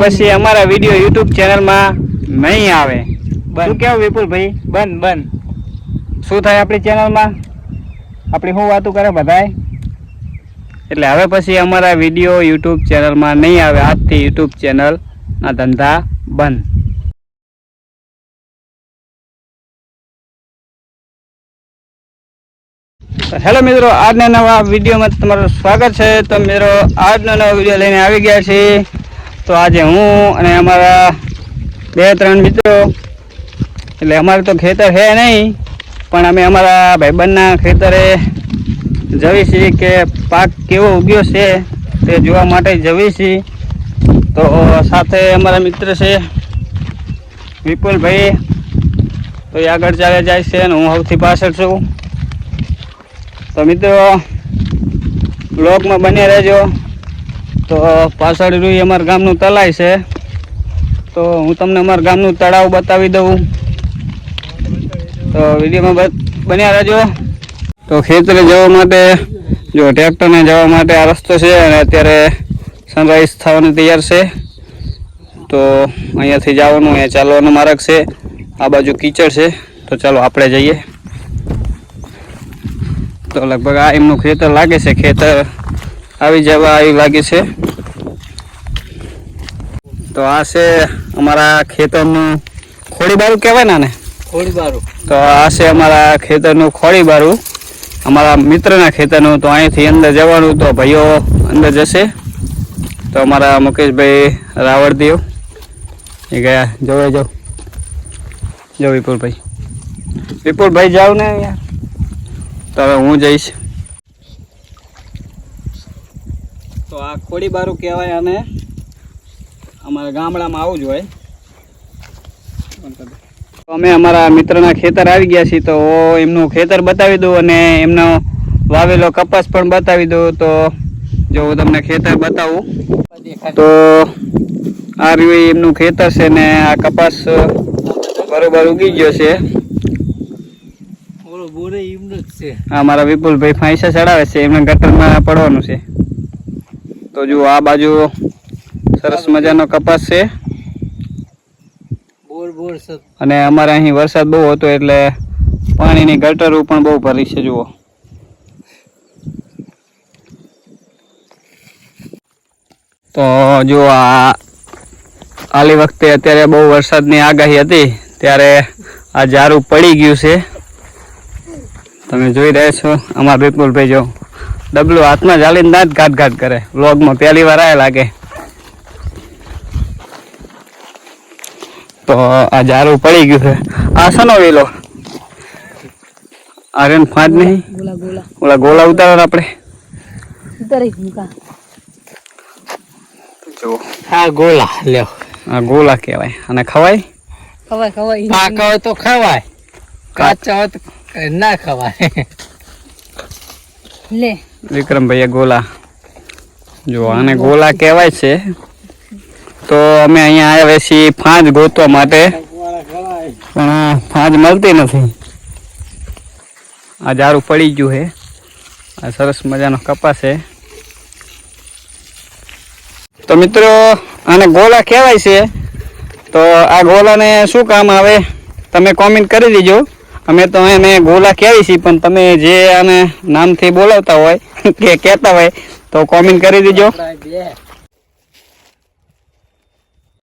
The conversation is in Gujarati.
પછી અમારા વીડિયો યુટ્યુબ ચેનલમાં નહીં આવે. બંધ. શું કેવું વિપુલભાઈ? બંધ બંધ શું થાય આપણી ચેનલમાં? આપણી શું વાતો કરે બધાય? એટલે હવે પછી અમારા વીડિયો યુટ્યુબ ચેનલમાં નહીં આવે. આજથી યુટ્યુબ ચેનલના ધંધા બંધ. હેલો મિત્રો આજના નવા વિડીયોમાં તમારું સ્વાગત છે. તો મિત્રો આજનો નવો વીડિયો લઈને આવી ગયા છે તો આજે હું અને અમારા બે ત્રણ મિત્રો, એટલે અમારે તો ખેતર છે નહીં, પણ અમે અમારા ભાઈબંધના ખેતરે જવી છીએ કે પાક કેવો ઉગ્યો છે તે જોવા માટે જવી છીએ. તો સાથે અમારા મિત્ર છે વિપુલભાઈ, તો એ આગળ ચાલે જાય છે અને હું સૌથી પાછળ છું. તો મિત્રો, બ્લોગમાં બન્યા રહેજો. તો પાછળ રૂઈ અમારા ગામનું તલાય છે. તો હું તમને અમારા ગામનું તળાવ બતાવી દઉં. તો વિડીયોમાં બન્યા રહેજો. તો ખેતરે જવા માટે, જો ટ્રેક્ટરને જવા માટે આ રસ્તો છે અને અત્યારે સનરાઈઝ થવાની તૈયાર છે. તો અહીંયાથી જવાનું, અહીંયા ચાલવાનો માર્ગ છે. આ બાજુ કીચડ છે. તો ચાલો આપણે જઈએ. તો લગભગ આ એમનું ખેતર લાગે છે, ખેતર આવી જવા આવી લાગે છે. તો આ છે અમારા ખેતરનું ખોડી બારું કહેવાય ને આને? થોડી તો આ છે અમારા ખેતરનું ખોડી બારું અમારા મિત્રના ખેતરનું. તો અહીંથી અંદર જવાનું તો ભાઈઓ અંદર જશે. તો અમારા મુકેશભાઈ રાવળદેવ. એ ગયા. જોવે જાઓ જો વિપુલભાઈ. વિપુલભાઈ જાઉં ને યાર તો હવે હું જઈશ. તો આ ખોડી બારું કહેવાય અને અમારા ગામડામાં આવું જ હોય. તો અમે અમારા મિત્રના ખેતર આવી ગયા છીએ તો એમનું ખેતર બતાવી દઉં અને એમનો વાવેલો કપાસ પણ બતાવી દઉં. તો જો હું તમને ખેતર બતાવું. તો આ રહ્યું એમનું ખેતર છે ને આ કપાસ બરોબર ઉગી ગયો છે. ઓલો બોરે એમનો જ છે. આ મારા વિપુલભાઈ ફાંસા ચડાવે છે એમને ગટરમાં પડવાનું છે. તો જુઓ આ બાજુ સરસ મજાનો કપાસ છે. અને અમારે અહીં વરસાદ બહુ હતો એટલે પાણીની ગટરો પણ બહુ ભરી છે જુઓ. તો જો આ આલી વખતે અત્યારે બહુ વરસાદની આગાહી હતી ત્યારે આ ઝારું પડી ગયું છે. તમે જોઈ રહ્યા છો અમારા વિપુલભાઈ જો ડબલું હાથમાં ચાલીને દાંત ઘાટ ઘાટ કરે. વ્લોગમાં પહેલી વાર આયા લાગે. તો આ ઝારું પડી ગયું છે. આ શાનો વેલો? આર્યન ફાંદ નહીં? ઓલા ગોલા ઉતારો આપણે. ઉતારી હા ગોલા લ્યો. આ ગોલા કહેવાય. અને ખવાય? ખવાય ખવાય. પાકા હોય તો ખવાય. કાચા હોય તો ના ખવાય. લે. વિક્રમભાઈએ ગોલા. જો આને ગોલા કહેવાય છે. તો અમે અહીંયા આવ્યા છીએ ફાંજ ગોતવા માટે. પણ ફાંજ મળતી નથી. આ જારું પડી ગયું છે. આ સરસ મજાનો કપાસ છે. તો મિત્રો, આને ગોલા કહેવાય છે. તો આ ગોલાને શું કામ આવે? તમે કોમેન્ટ કરી દેજો. અમે તો એને ગોલા કહેવી છીએ પણ તમે જે આને નામથી બોલાવતા હોય, કે કહેતા હોય, તો કોમેન્ટ કરી દેજો.